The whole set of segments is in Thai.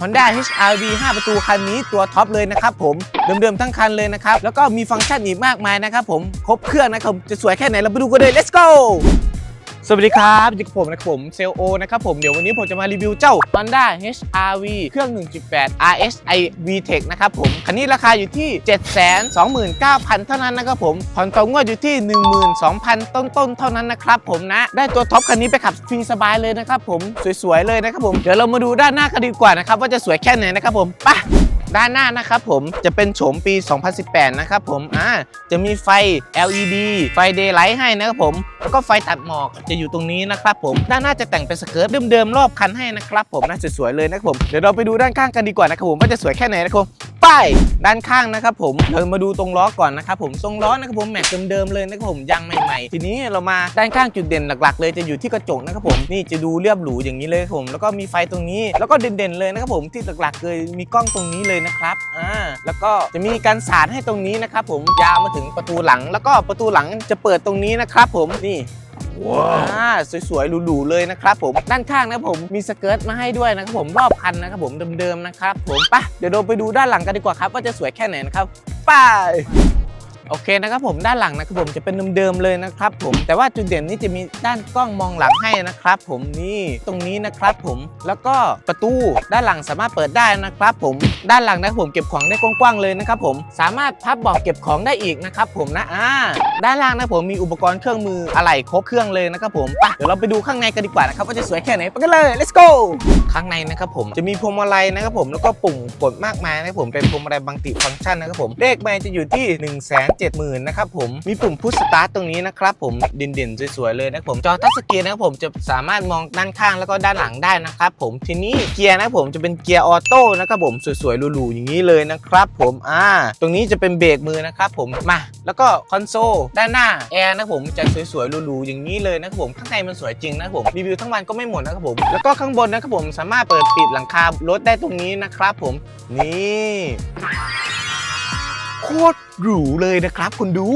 Honda HR-V 5 ประตูคันนี้ตัวท็อปเลยนะครับผมเดิมๆทั้งคันเลยนะครับ แล้วก็มีฟังก์ชันอีกมากมายนะครับผม ครบเครื่องนะครับ จะสวยแค่ไหนเราไปดูกันเลย let's go สวัสดีครับอยู่กับผมนะครับผมเซลโอนะครับผม เดี๋ยววันนี้ผมจะมารีวิวเจ้า Honda HR-V เครื่อง 1.8 RSI VTEC นะครับผม คันนี้ราคาอยู่ที่ 729,000 เท่านั้นนะครับผมผ่อนต่องวดอยู่ที่ 12,000 ต้นๆ เท่านั้นนะครับผมนะ ได้ตัวท็อปคันนี้ไปขับฟรีสบายเลยนะครับผม สวยๆ เลยนะครับผม เดี๋ยวเรามาดูด้านหน้ากันดีกว่านะครับว่าจะสวยแค่ไหนนะครับผมไป ด้านหน้านะครับผมจะเป็นโฉมปี 2018 นะครับผมอ่าจะมีไฟ LED ไฟ Daylight ให้นะครับผม แล้วก็ไฟตัดหมอกจะอยู่ตรงนี้นะครับผม ด้านหน้าจะแต่งเป็นสเกิร์ตเดิมๆรอบคันให้นะครับผมน่าสวยๆเลยนะครับผม เดี๋ยวเราไปดูด้านข้างกันดีกว่านะครับผมว่าจะสวยแค่ไหนนะครับ ไปด้านข้างนะครับผมเรามาดูตรงล้อก่อนนะครับผมตรงล้อนะครับผมแม็กเดิมๆเลยนะครับผมยางใหม่ๆ ทีนี้เรามาด้านข้างจุดเด่นหลักๆ เลยจะอยู่ที่กระจกนะครับผมนี่จะดูเรียบหรูอย่างนี้เลยครับผม แล้วก็มีไฟตรงนี้ แล้วก็เด่นๆเลยนะครับผมที่หลักๆเลยมีกล้องตรงนี้เลยนะครับอ่าแล้วก็จะมีการสาดให้ตรงนี้นะครับผมยาวมาถึงประตูหลัง แล้วก็ประตูหลังจะเปิดตรงนี้นะครับผมนี่ ว้าสวยๆหรูๆเลยนะครับผมด้านข้างนะครับผมมีสเกิร์ตมาให้ด้วยนะครับผมรอบคันนะครับผมเดิมๆนะครับผมไปะเดี๋ยวเราไปดูด้านหลังกันดีกว่าครับ ว่าจะสวยแค่ไหนนะครับไป โอเคนะครับผมด้านหลังนะครับผมจะเป็นเดิมๆเลยนะครับผมแต่ว่าจุดเด่นนี่จะมีด้านกล้องมองหลังให้นะครับผมนี่ตรงนี้นะครับผมแล้วก็ประตูด้านหลังสามารถเปิดได้นะครับผมด้านหลังนะครับผมเก็บของได้กว้างๆเลยนะครับผมสามารถพับเบอกเก็บของได้อีกนะครับผมนะอ่าด้านล่างนะผมมีอุปกรณ์เครื่องมืออะไหล่ครบเครื่องเลยนะครับผมไปเดี๋ยวเราไปดูข้างในกันดีกว่านะครับว่าจะสวยแค่ไหนไปกันเลย let's go ข้างในนะครับผมจะมีพวงมาลัยนะครับผมแล้วก็ปุ่มกดมากมายนะครับผมเป็นพวงมาลัยบังติฟังก์ชันนะครับผมเลขไมจะอยู่ที่1 7 0 0 0 0นะครับผมมีปุ่มพุชสตาร์ตตรงนี้นะครับผมเด่นๆสวยๆเลยนะครับผมจอทัชสกรีนนะครับผมจะสามารถมองด้านข้างแล้วก็ด้านหลังได้นะครับผมทีนี้เกียร์นะครับผมจะเป็นเกียร์ออโต้นะครับผมสวยๆหรูๆอย่างนี้เลยนะครับผมอ่าตรงนี้จะเป็นเบรกมือนะครับผมมาแล้วก็คอนโซลด้านหน้าแอร์นะครับผมจะสวยๆหรูๆอย่างนี้เลยนะครับผมข้างในมันสวยจริงนะครับผมรีวิวทั้งวันก็ไม่หมดนะครับผมแล้วก็ข้างบนนะครับผมสามารถเปิดปิดหลังคารถได้ตรงนี้นะครับผมนี่ คตรหรูเลยนะครับคุณดู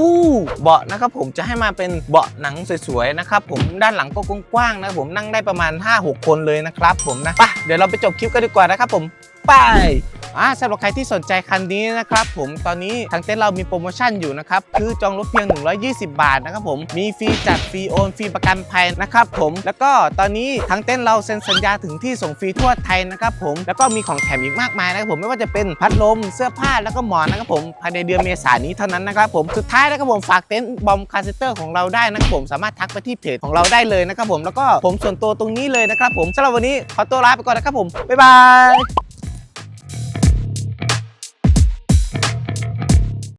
เบาะนะครับผมจะให้มาเป็นเบาะหนังสวยๆนะครับผมด้านหลังก็กว้างๆนะครับผมนั่งได้ประมาณ 5-6 คนเลยนะครับผมนะไปเดี๋ยวเราไปจบคลิปกันดีกว่านะครับผมไป อ่าสำหรับใครที่สนใจคันนี้นะครับผมตอนนี้ทางเต้นเรามีโปรโมชั่นอยู่นะครับคือจองรถเพียง 120 บาทนะครับผมมีฟรีจัดฟรีโอนฟรีประกันภัยนะครับผมแล้วก็ตอนนี้ทางเต้นเราเซ็นสัญญาถึงที่ส่งฟรีทั่วไทยนะครับผมแล้วก็มีของแถมอีกมากมายนะครับผมไม่ว่าจะเป็นพัดลมเสื้อผ้าแล้วก็หมอนนะครับผมภายในเดือนเมษายนนี้เท่านั้นนะครับผมสุดท้ายนะครับผมฝากเต็นท์บอมคาร์เซเตอร์ของเราได้นะครับผมสามารถทักไปที่เพจของเราได้เลยนะครับผมแล้วก็ผมส่วนตัวตรงนี้เลยนะครับผมสำหรับวันนี้ขอตัวลาไปก่อนนะครับผมบ๊ายบาย